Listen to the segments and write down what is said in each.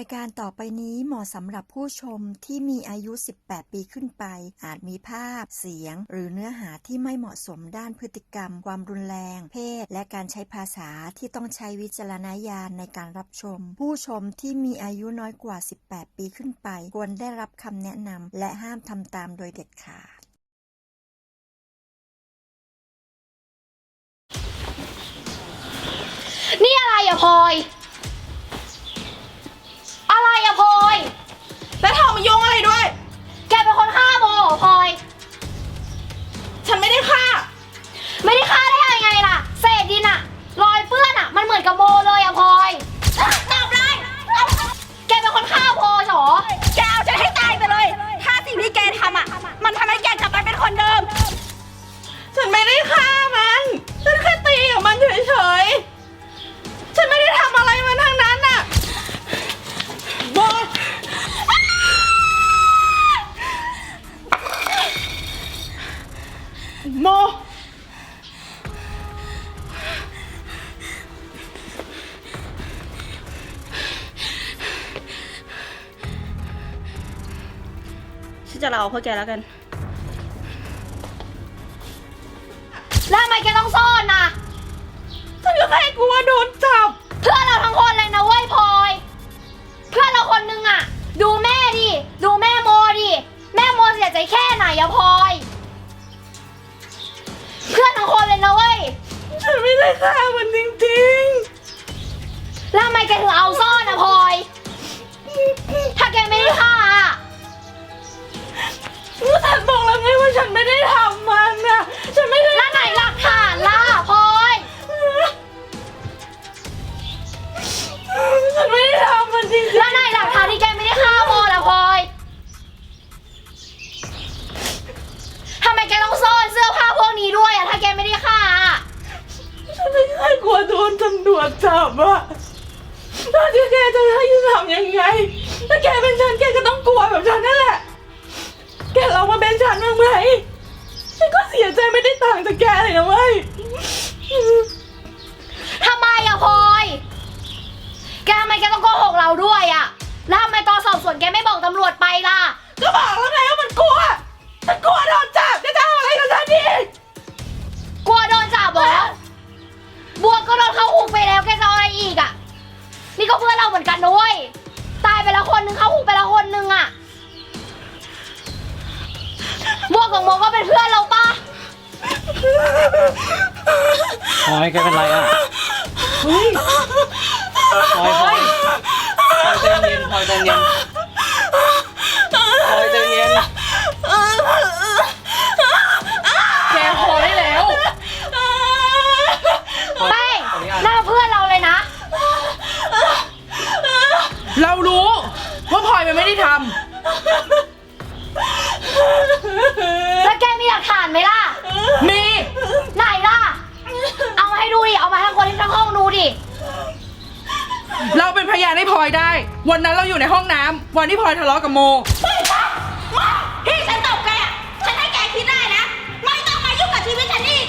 ายการต่อไปนี้เหมาะสำหรับผู้ชมที่มีอายุ 18 ปีขึ้นไป อาจมีภาพ เสียง หรือเนื้อหาที่ไม่เหมาะสมด้านพฤติกรรม ความรุนแรง เพศ และการใช้ภาษาที่ต้องใช้วิจารณญาณในการรับชม ผู้ชมที่มีอายุน้อยกว่า 18 ปีขึ้นไป ควรได้รับคำแนะนำและห้ามทำตามโดยเด็ดขาดนี่อะไรอะพลอย อะไรอะพลอย แล้วเธอมาโยงอะไรด้วย แกเป็นคนฆ่าโมเหรอพลอย ฉันไม่ได้ฆ่า ไม่ได้ฆ่าได้ยังไงล่ะ เศษดินอะรอยเปื้อนอะมันเหมือนกับโมเลยอะพลอยตอบเลยแกเป็นคนฆ่าโมเหรอ ฉันจะลาออกเพื่อแกแล้วกัน แล้วทำไมแกต้องซ่อนนะฉันก็แค่กลัวโดนจับ เพื่อนเราทั้งคนเลยนะเว้ยพลอย เพื่อนเราคนนึงอะดูแม่ดิ ดูแม่โมดิ แม่โมเสียใจแค่ไหนอะพลอย เพื่อนทั้งคนเลยนะเว้ย ฉันไม่ได้ฆ่ามันจริงแล้วทำไมแกถึงเอาซ่อนอะพลอย ถ้าที่แกจะให้ฉันทำยังไง ถ้าแกเป็นฉันแกก็ต้องกลัวแบบฉันนั่นแหละ แกลองมาเป็นฉันบ้างไหม ฉันก็เสียใจไม่ได้ต่างจากแกเลยนะเว้ย ทำไมอะพลอย แกทำไมแกต้องโกหกเราด้วยอะแล้วทำไมตอนสอบสวนแกไม่บอกตำรวจไปล่ะ ก็บอกแล้วไงว่ามันกลัวฉันกลัวโดนจับจะจะเอาอะไรกับฉันอีกกลัวโดนจับเหรอบัวก็โดนเข้าคุกไปแล้วแกจะเอาอะไรอีกอะ นี่ก็เพื่อนเราเหมือนกันนะเว้ย ตายไปแล้วคนนึงเข้าคุกไปแล้วคนนึงอะบัวกับโมก็เป็นเพื่อนเราปะพลอยแกเป็นไรอะพลอยพลอยพลอยใจเย็นพลอยใจเย็น วันที่พลอยทะเลาะกับโมที่ฉันตบแกอะฉันให้แกคิดได้นะ ไม่ต้องมายุ่งกับชีวิตฉันอีก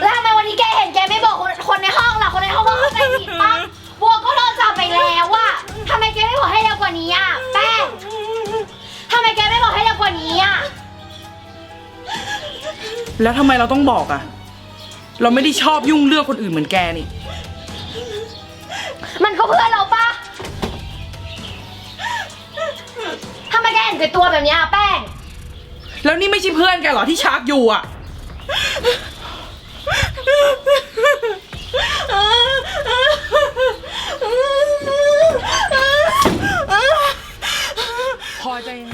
แล้วทำไมวันนี้แกเห็นแกไม่บอกคนคนในห้องล่ะ คนในห้องก็เข้าใจผิดปะบัวก็โดนจับไปแล้วอะทำไมแกไม่บอกให้เร็วกว่านี้อะแป้งทำไมแกไม่บอกให้เร็วกว่านี้อะแล้วทำไมเราต้องบอกอะเราไม่ได้ชอบยุ่งเรื่องคนอื่นเหมือนแกนี่มันก็ เพื่อนเราปะทำไมแกเห็นแก่ตัวแบบเนี้ยแป้ง แล้วนี่ไม่ใช่เพื่อนแกเหรอที่ชาร์จอยู่อะพอใจเย็น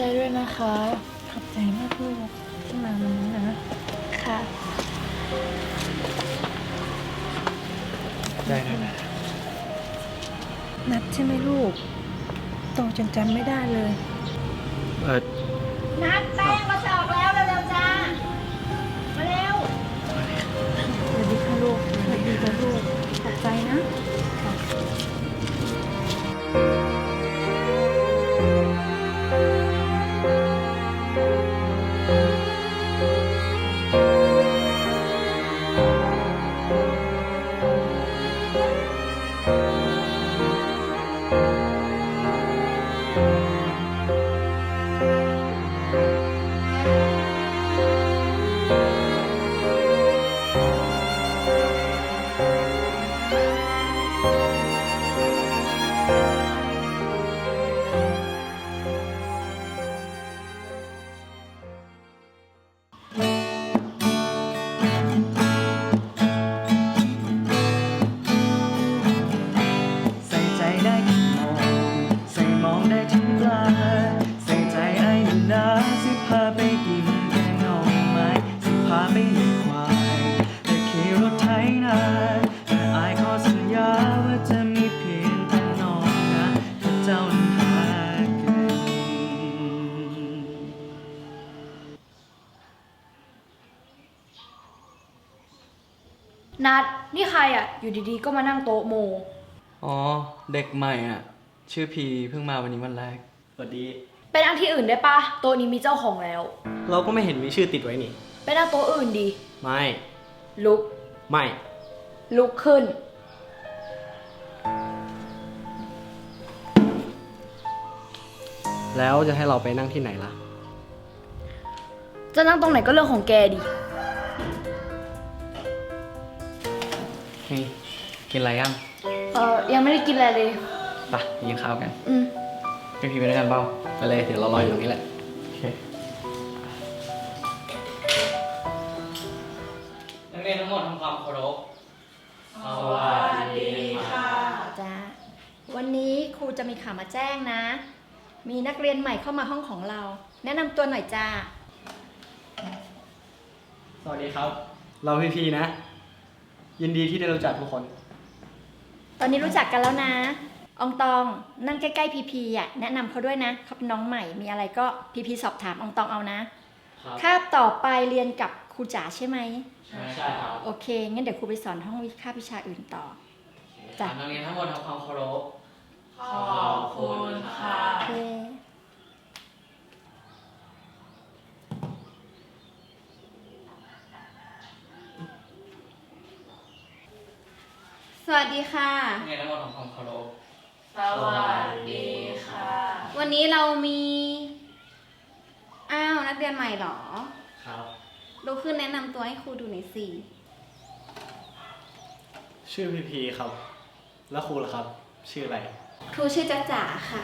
ขอบใจมากลูกที่มาวันนี้นะ ค่ะ ได้ได้ได้นัดใช่ไหมลูก โตจนจำไม่ได้เลย เออนัดแป้งมาสอบแล้วเร็วๆจ้า มาเร็ว สวัสดีค่ะลูก สวัสดีจ้ะลูกขอบใจนะ ดนี่ใครอะ อยู่ดีๆ ก็มานั่งโต๊ะโม อ๋อ เด็กใหม่อะ ชื่อพีเพิ่งมาวันนี้วันแรก สวัสดีไปนั่งที่อื่นได้ปะโต๊ะนี้มีเจ้าของแล้ว เราก็ไม่เห็นมีชื่อติดไว้นี่ ไปนั่งโต๊ะอื่นดี ไม่ ลุก ไม่ ลุกขึ้น แล้วจะให้เราไปนั่งที่ไหนล่ะ จะนั่งตรงไหนก็เรื่องของแกดิ เฮ้ยกินอะไรยังเออยังไม่ได้กินอะไรเลย ไปะกินข้าวกันอืมไปพีไปด้วยกันเปล่าไปเลยเดี๋ยวเรารออยู่ตรงนี้แหละโอเคนักเรียนทั้งหมดทำความเคารพจ้าวันนี้ครูจะมีข่าวมาแจ้งนะ มีนักเรียนใหม่เข้ามาห้องของเรา แนะนำตัวหน่อยจ้าสวัสดีครับ เราพี่พีนะ ยินดีที่ได้รู้จักทุกคน ตอนนี้รู้จักกันแล้วนะ อองตองนั่งใกล้ๆพีพีอะแนะนำเขาด้วยนะเขาเป็นน้องใหม่มีอะไรก็พีพีสอบถามอองตองเอานะ ครับ คาบต่อไปเรียนกับครูจ๋าใช่ไหม ใช่ครับโอเค งั้นเดี๋ยวครูไปสอนห้องวิชาวิชาอื่นต่อ จ้ะนักเรียนทั้งหมดทำความเคารพ ขอบคุณค่ะ โอเค วัสดีค่ะนักเรียนทั้งหมดทำความเคารพ สวัสดีค่ะ วันนี้เรามี อ้าวนักเรียนใหม่เหรอครับลุกขึ้นแนะนำตัวให้ครูดูหน่อยสิชื่อพี่พีครับ แล้วครูล่ะครับ ชื่ออะไรครูชื่อจ๊ะจ๋าค่ะ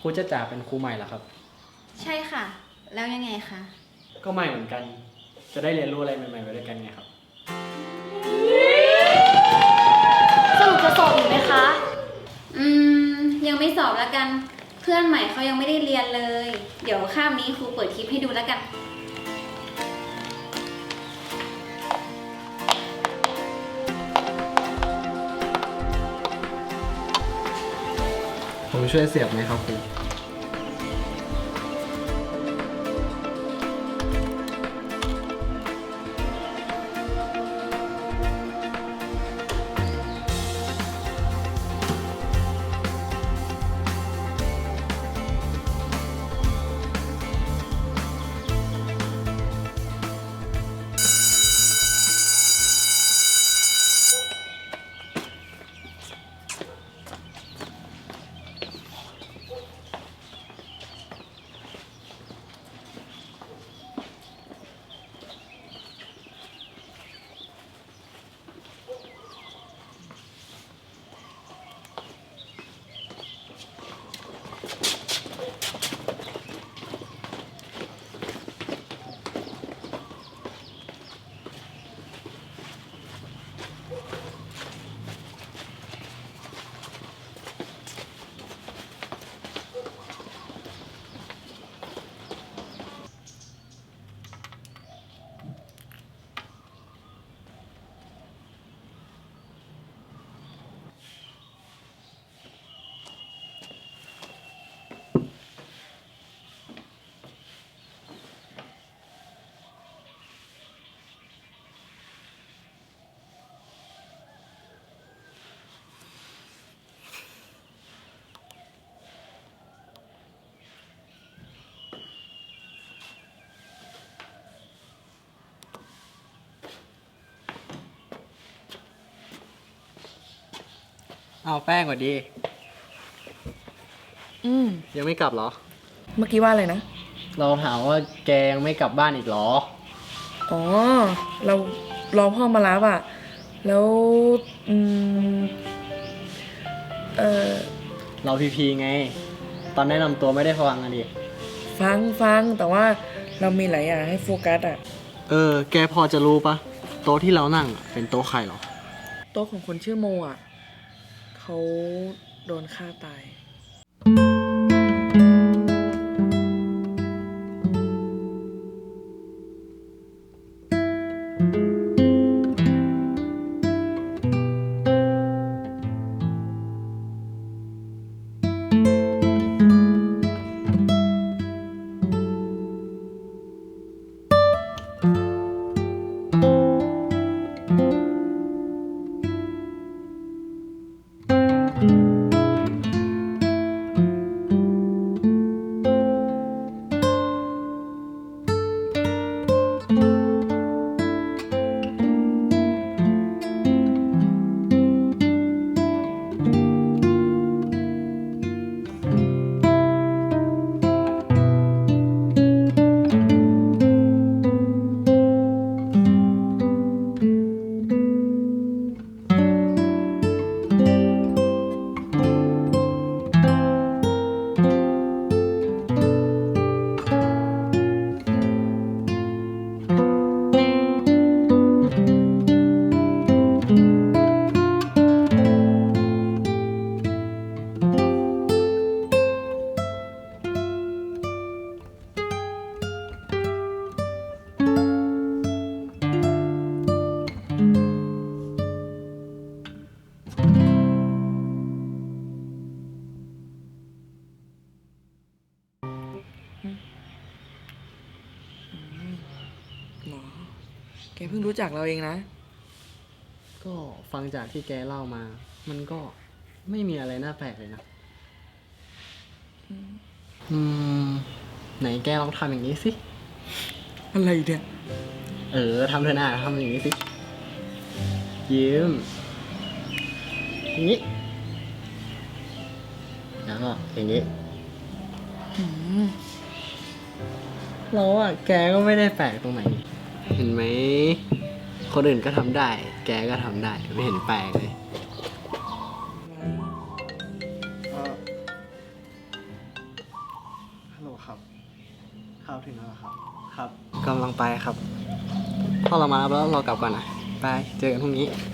ครูจะจ่าเป็นครูใหม่เหรอครับ ใช่ค่ะ แล้วยังไงคะ ก็ใหม่เหมือนกัน จะได้เรียนรู้อะไรใหม่ๆไปด้วยกันไงครับ อบอยู่ไหมคะ อืม ยังไม่สอบแล้วกัน เพื่อนใหม่เขายังไม่ได้เรียนเลย เดี๋ยวข้ามนี้ครูเปิดคลิปให้ดูแล้วกัน ผมช่วยเสียบไหมครับครู เอาแป้งกว่าดี อืม ยังไม่กลับเหรอ เมื่อกี้ว่าอะไรนะ เราถามว่าแกยังไม่กลับบ้านอีกเหรอ อ๋อ เรารอพ่อมารับอะแล้วอืมเออเราพีพีไง ตอนแนะนำตัวไม่ได้ฟังอะดิ ฟังฟังแต่ว่าเรามีหลายอย่างให้โฟกัสอะเออ แกพอจะรู้ปะโต๊ะที่เรานั่งอะเป็นโต๊ะใครเหรอ โต๊ะของคนชื่อโมอะ เขาโดนฆ่าตาย รู้จักเราเองนะ ก็ฟังจากที่แกเล่ามา มันก็ไม่มีอะไรน่าแปลกเลยนะ อืม ไหนแกลองทำอย่างนี้สิ อะไรเนี่ย เออทำเถอะนะทำอย่างนี้สิ ยิ้มอย่างนี้ แล้วก็อย่างนี้ เราอะแกก็ไม่ได้แปลกตรงไหนนี่ เห็นไหม คนอื่นก็ทำได้ แกก็ทำได้ ไม่เห็นแปลกเลยฮัลโหลครับเข้าถึงแล้วเหรอครับ ครับ กำลังไปครับพอเรามารับแล้วเรากลับก่อนนะ ไป เจอกันพรุ่งนี้ไ